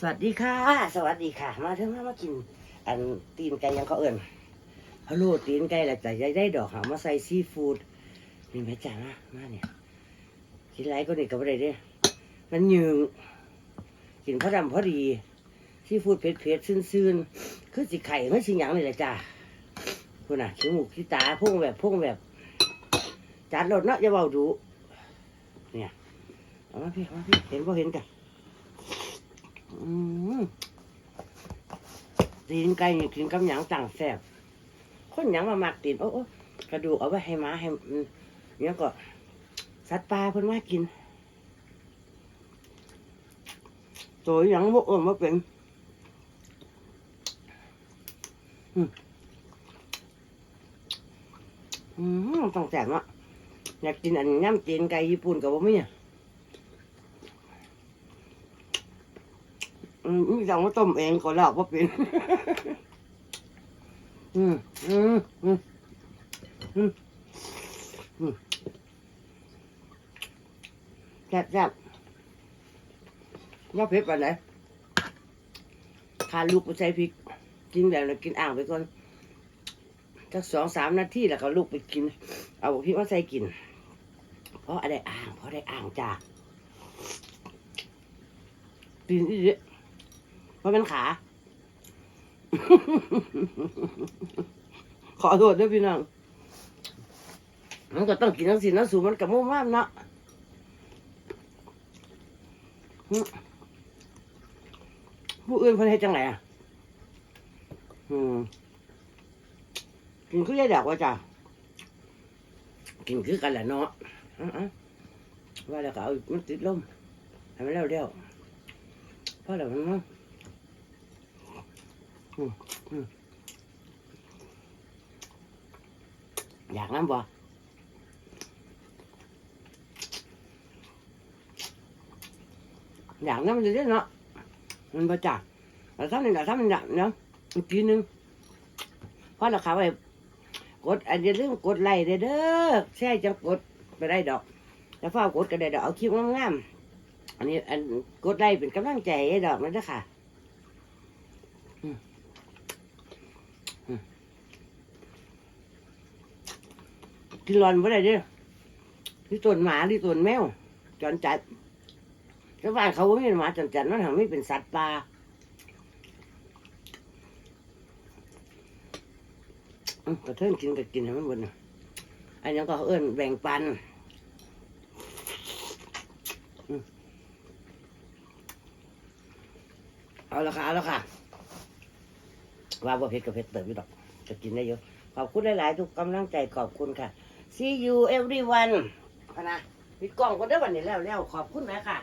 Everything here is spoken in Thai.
สวัสดีค่ะ สวัสดีค่ะ มาเถอะมามากิน อันตีนไก่ยังเขาเอิ่นฮัลโหลตีนไก่แหละแต่ยายได้ดอกหามาใส่ซีฟู้ดนี่แม่จ๋ามามาเนี่ยกินไรก็นี่ก็ไม่ได้เด้มันยืงกินพอดำพอดีซีฟู้ดเผ็ดเผ็ดๆซื่นๆคือสิไข่ไม่สิหยังเลยแหละจ้าคุณน่ะขี้หมูขี้ตาพุ่งแบบพุ่งแบบจัดรถเนาะอย่าเบาดูเนี่ยเอามาพี่เอามาพี่เห็นพอเห็นกัน ตีนไก่นี่กินกับหยังต่างแซ่บคนหยังมามักตีนโอ้โอ้กระดูกเอาไว้ให้หม้าให้เนี่ยก็ สัตว์ป่าเพิ่นมากินตัวหยังบ่เอิ่มบ่เป็นอืมอืมต้องแซ่บเนาะอยากกินอันย่ำตีนไก่ญี่ปุ่นกับบ่มีอะ อืมมีสั่งมาต้มเองก็ลอกว่าเป็น อืมอืมอืมอืมอืมแซ่บแซ่บว่าเผ็ดปานไหนขาลูกไปใส่พริก กินแล้วนะกินอ่างไปก่อนสักสองสามนาทีแล้วก็ลูกไปกิน เอาพริกมาใส่กิน เพราะอะไรอ่าง เพราะได้อ่างจ้ากินอีกเพ ราะเป็นขา ขอโทษด้วยพี่น้องมันก็ต้องกินทั้งสินทั้งสูมันกับมุ่งมากเนาะผู้อื่นเพิ่นเฮ็ดจังไหนอะ อืมกินคือยายดอกว่าจ้ะกินคือกันแหละเนาะว่าแล้วก็เอามันติดลมให้มันเร็วๆเพราะอะไรมันเนาะ อยากน้ำบ่อยากน้ำเลยเนาะมันประจักแต่ถ้ามันอยากถ้ามันอยากเนาะอีกทีนึงเพราะเราขาไปกดอันอย่าลืมกดไลค์เด้อเด้อแช่จังกดไปได้ดอก แล้วฟ้ากดก็ได้ดอกเอาคลิปงามๆอันนี้อันกดไลค์เป็นกำลังใจให้ดอกมันนะค่ะอืมอืม กินร้อนบ่ได้เด้อที่ต้นหมาที่ต้นแมวจอนจัดชาวบ้านเขาว่ามีหมาจอนจัดมันทำให้เป็นสัตว์ป่าอกระเทินกินก็กินให้มันบนอันนี้ก็เอิ้อนแบ่งปันเอาละค่ะ เอาละค่ะ ว่าว่าเพชรกับเพชรเติมอยู่ดอกจะกินได้เยอะขอบคุณหลายๆทุกกำลังใจขอบคุณค่ะ see you everyone นะปิดกล้องก็ได้วันนี้แล้วแล้วขอบคุณนะค่ะ